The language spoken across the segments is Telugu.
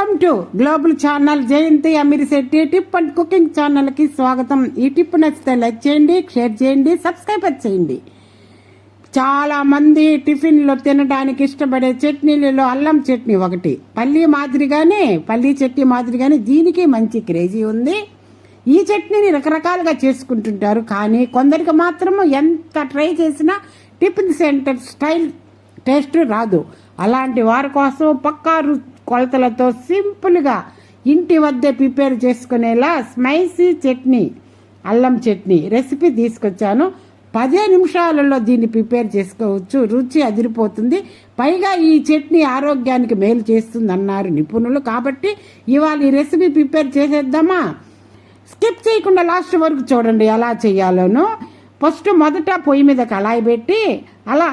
Welcome to global channel Jayanthi Ameer Shetty tip and cooking ఛానల్కి స్వాగతం. ఈ టిప్ నచ్చితే లైక్ చేయండి షేర్ చేయండి సబ్స్క్రైబ్ చేయండి. చాలా మంది టిఫిన్లో తినడానికి ఇష్టపడే చట్నీలలో అల్లం చట్నీ ఒకటి. పల్లీ మాదిరిగానే పల్లీ చట్నీ మాదిరిగానే దీనికి మంచి క్రేజీ ఉంది. ఈ చట్నీని రకరకాలుగా చేసుకుంటుంటారు కానీ కొందరికి మాత్రం ఎంత ట్రై చేసినా టిఫిన్ సెంటర్ స్టైల్ టేస్ట్ రాదు. అలాంటి వారి కోసం పక్కా రుచి కొలతలతో సింపుల్గా ఇంటి వద్దే ప్రిపేర్ చేసుకునేలా స్పైసీ చట్నీ అల్లం చట్నీ రెసిపీ తీసుకొచ్చాను. పదే నిమిషాలలో దీన్ని ప్రిపేర్ చేసుకోవచ్చు. రుచి అదిరిపోతుంది. పైగా ఈ చట్నీ ఆరోగ్యానికి మేలు చేస్తుంది అన్నారు నిపుణులు. కాబట్టి ఇవాళ ఈ రెసిపీ ప్రిపేర్ చేసేద్దామా? స్కిప్ చేయకుండా లాస్ట్ వరకు చూడండి ఎలా చేయాలోనో. ఫస్ట్ మొదట పొయ్యి మీద కళాయి పెట్టి అలా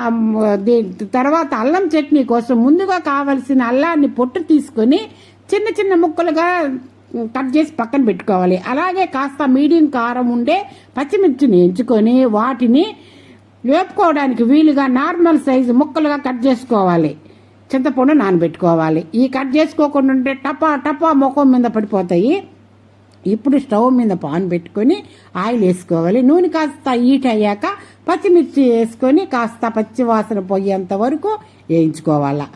దీ- తర్వాత అల్లం చట్నీ కోసం ముందుగా కావలసిన అల్లాన్ని పొట్టు తీసుకొని చిన్న చిన్న ముక్కలుగా కట్ చేసి పక్కన పెట్టుకోవాలి. అలాగే కాస్త మీడియం కారం ఉండే పచ్చిమిర్చిని ఎంచుకొని వాటిని వేపుకోవడానికి వీలుగా నార్మల్ సైజు ముక్కలుగా కట్ చేసుకోవాలి. చింతపండు నానబెట్టుకోవాలి. ఈ కట్ చేసుకోకుండా ఉంటే టపా టపా ముఖం మీద పడిపోతాయి. ఇప్పుడు స్టవ్ మీద పాన్ పెట్టుకొని ఆయిల్ వేసుకోవాలి. నూనె కాస్త హీట్ అయ్యాక పచ్చిమిర్చి వేసుకొని కాస్త పచ్చి వాసన పోయేంత వరకు వేయించుకోవాలా.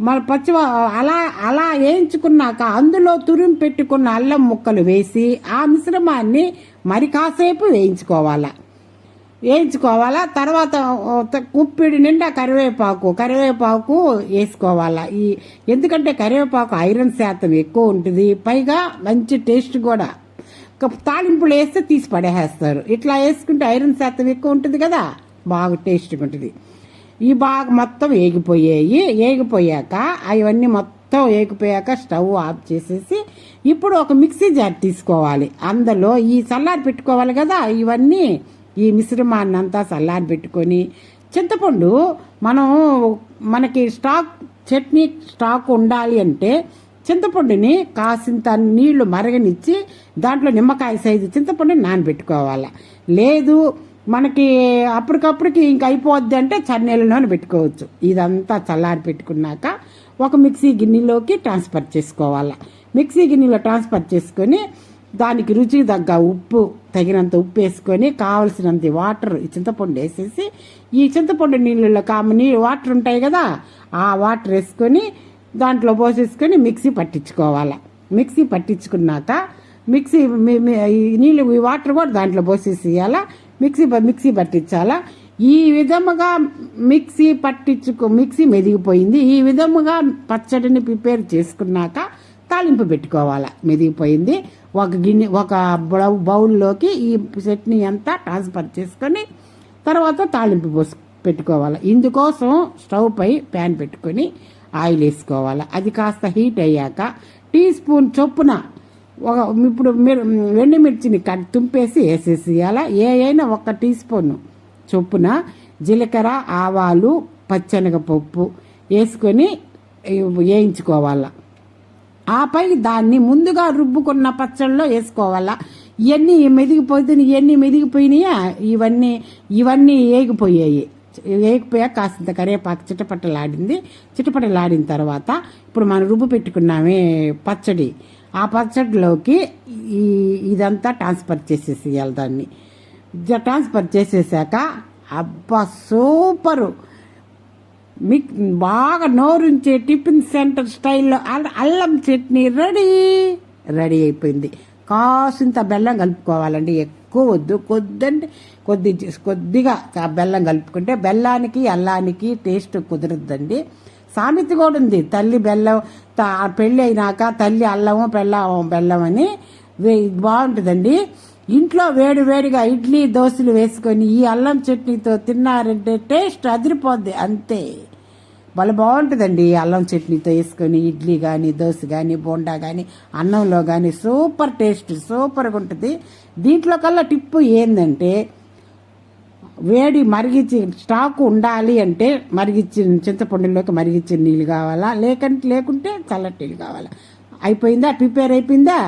మన పచ్చి అలా అలా వేయించుకున్నాక అందులో తురిమి పెట్టుకున్న అల్లం ముక్కలు వేసి ఆ మిశ్రమాన్ని మరి కాసేపు వేయించుకోవాలా. వేయించుకోవాలా? తర్వాత కుప్పిడి నిండా కరివేపాకు. కరివేపాకు వేసుకోవాలా? ఈ ఎందుకంటే కరివేపాకు ఐరన్ శాతం ఎక్కువ ఉంటుంది. పైగా మంచి టేస్ట్ కూడా. తాలింపులు వేస్తే తీసి పడేసేస్తారు. ఇట్లా వేసుకుంటే ఐరన్ శాతం ఎక్కువ ఉంటుంది కదా? బాగా టేస్ట్గా ఉంటుంది. ఈ బాగా మొత్తం ఏగిపోయాయి ఏగిపోయాక అవన్నీ మొత్తం ఏగిపోయాక స్టవ్ ఆఫ్ చేసేసి ఇప్పుడు ఒక మిక్సీ జార్ తీసుకోవాలి. అందులో ఈ చల్లారి పెట్టుకోవాలి కదా? ఇవన్నీ ఈ మిశ్రమాన్ని అంతా చల్లారి పెట్టుకొని చింతపండు మనం మనకి స్టాక్ చట్నీ స్టాక్ ఉండాలి అంటే చింతపండుని కాసింత నీళ్ళు మరగనిచ్చి దాంట్లో నిమ్మకాయ సైజు చింతపండుని నానబెట్టుకోవాలి. లేదు మనకి అప్పటికప్పటికి ఇంక అయిపోద్ది అంటే చన్నీళ్ళలోనే పెట్టుకోవచ్చు. ఇదంతా చల్లారి పెట్టుకున్నాక ఒక మిక్సీ గిన్నెలోకి ట్రాన్స్ఫర్ చేసుకోవాలి. మిక్సీ గిన్నెలో ట్రాన్స్ఫర్ చేసుకొని దానికి రుచి తగ్గ ఉప్పు తగినంత ఉప్పు వేసుకొని కావలసినంత వాటర్ ఈ చింతపండు వేసేసి ఈ చింతపండు నీళ్ళలో కామ నీ వాటర్ ఉంటాయి కదా ఆ వాటర్ వేసుకొని దాంట్లో పోసేసుకొని మిక్సీ పట్టించుకోవాలి. మిక్సీ పట్టించుకున్నాక మిక్సీ ఈ నీళ్ళు ఈ వాటర్ కూడా దాంట్లో పోసేసేయాల మిక్సీ ప- మిక్సీ పట్టించాలా. ఈ విధముగా మిక్సీ పట్టించుకో మిక్సీ మెదిగిపోయింది. ఈ విధముగా పచ్చడిని ప్రిపేర్ చేసుకున్నాక తాలింపు పెట్టుకోవాలి. మెదిగిపోయింది. ఒక గిన్నె ఒక బౌ- బౌల్లోకి ఈ చట్నీ అంతా ట్రాన్స్ఫర్ చేసుకొని తర్వాత తాలింపు పోసు పెట్టుకోవాలి. ఇందుకోసం స్టవ్ పై ప్యాన్ పెట్టుకొని ఆయిల్ వేసుకోవాలి. అది కాస్త హీట్ అయ్యాక టీ స్పూన్ చొప్పున ఒక ఇప్పుడు మీరు ఎండుమిర్చిని కట్ తుంపేసి వేసేసేయాల. ఏ అయినా ఒక టీ స్పూన్ చొప్పున జీలకర్ర ఆవాలు పచ్చెనగపప్పు వేసుకొని వేయించుకోవాలా. ఆపై దాన్ని ముందుగా రుబ్బుకున్న పచ్చళ్ళలో వేసుకోవాలా? ఇవన్నీ మెదిగిపోతుంది ఇవన్నీ మెదిగిపోయినాయా? ఇవన్నీ ఇవన్నీ ఏగిపోయాయి. ఏగిపోయాక కాసింత కరివేపాకు చిటపట్టలాడింది చిటపట్టలాడిన తర్వాత ఇప్పుడు మనం రుబ్బు పెట్టుకున్నామే పచ్చడి. ఆ పచ్చడిలోకి ఈ ఇదంతా ట్రాన్స్ఫర్ చేసేసేయాలి దాన్ని. జ- ట్రాన్స్ఫర్ చేసేసాక అబ్బా సూపరు! మిక్ బాగా నోరుంచే టిఫిన్ సెంటర్ స్టైల్లో అల్లం చట్నీ రెడీ. రెడీ అయిపోయింది. కాసింత బెల్లం కలుపుకోవాలండి. ఎక్కువ వద్దు. కొద్దంటే కొద్ది కొద్దిగా ఆ బెల్లం కలుపుకుంటే బెల్లానికి అల్లానికి టేస్ట్ కుదరద్దండి. సామెత కూడా ఉంది. తల్లి బెల్లం పెళ్ళి అయినాక తల్లి అల్లము బెల్లం బెల్లం అని బాగుంటుందండి. ఇంట్లో వేడి వేడిగా ఇడ్లీ దోశలు వేసుకొని ఈ అల్లం చట్నీతో తిన్నారంటే టేస్ట్ అదిరిపోద్ది. అంతే. భలే బాగుంటుందండి అల్లం చట్నీతో వేసుకొని ఇడ్లీ కానీ దోశ కానీ బోండా కానీ అన్నంలో కానీ సూపర్ టేస్ట్ సూపర్గా ఉంటుంది. దీంట్లో కల్లా టిప్పు ఏంటంటే వేడి మరిగించి స్టాక్ ఉండాలి అంటే మరిగించిన చింతపండులోకి మరిగించిన నీళ్ళు కావాలా? లేకంటే లేకుంటే చల్లటి నీళ్ళు కావాలా? అయిపోయిందా? ప్రిపేర్ అయిపోయిందా?